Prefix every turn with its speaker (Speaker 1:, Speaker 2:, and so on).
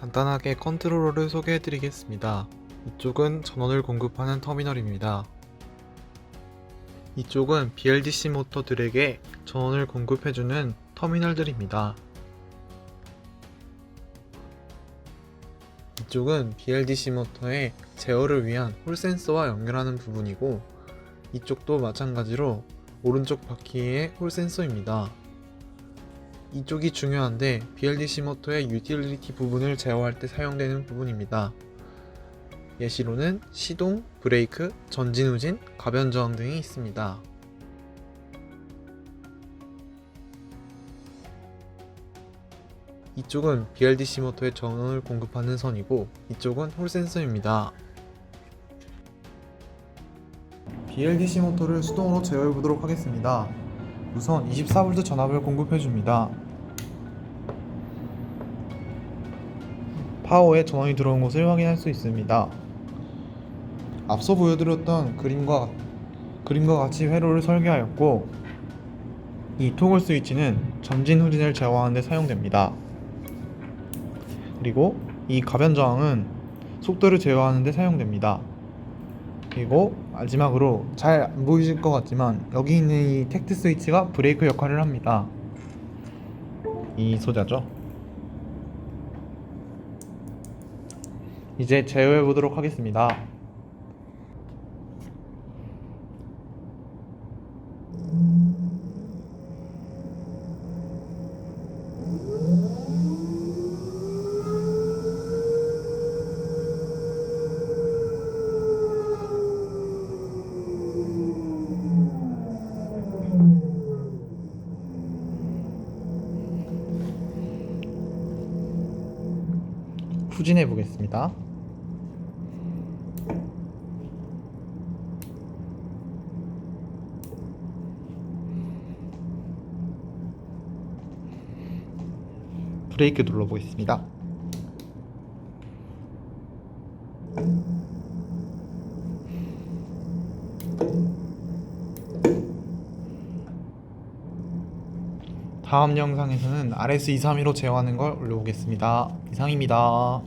Speaker 1: 간단하게 컨트롤러를 소개해 드리겠습니다. 이쪽은 전원을 공급하는 터미널입니다. 이쪽은 BLDC 모터들에게 전원을 공급해주는 터미널들입니다. 이쪽은 BLDC 모터의 제어를 위한 홀 센서와 연결하는 부분이고 이쪽도 마찬가지로 오른쪽 바퀴의 홀 센서입니다. 이쪽이 중요한데 BLDC 모터의 유틸리티 부분을 제어할 때 사용되는 부분입니다. 예시로는 시동, 브레이크, 전진 후진, 가변 저항 등이 있습니다. 이쪽은 BLDC 모터에 전원을 공급하는 선이고 이쪽은 홀 센서입니다. BLDC 모터를 수동으로 제어해 보도록 하겠습니다. 우선 24V 전압을 공급해 줍니다. 파워에 전원이 들어온 것을 확인할 수 있습니다. 앞서 보여드렸던 그림과 그림과 같이 회로를 설계하였고 이 토글 스위치는 전진 후진을 제어하는 데 사용됩니다. 그리고 이 가변 저항은 속도를 제어하는 데 사용됩니다. 그리고 마지막으로 잘 안 보이실 것 같지만 여기 있는 이 텍트 스위치가 브레이크 역할을 합니다. 이 소자죠. 이제 제어해 보도록 하겠습니다. 후진해 보겠습니다. 브레이크 눌러 보겠습니다. 다음 영상에서는 RS232로 제어하는 걸 올려보겠습니다. 이상입니다.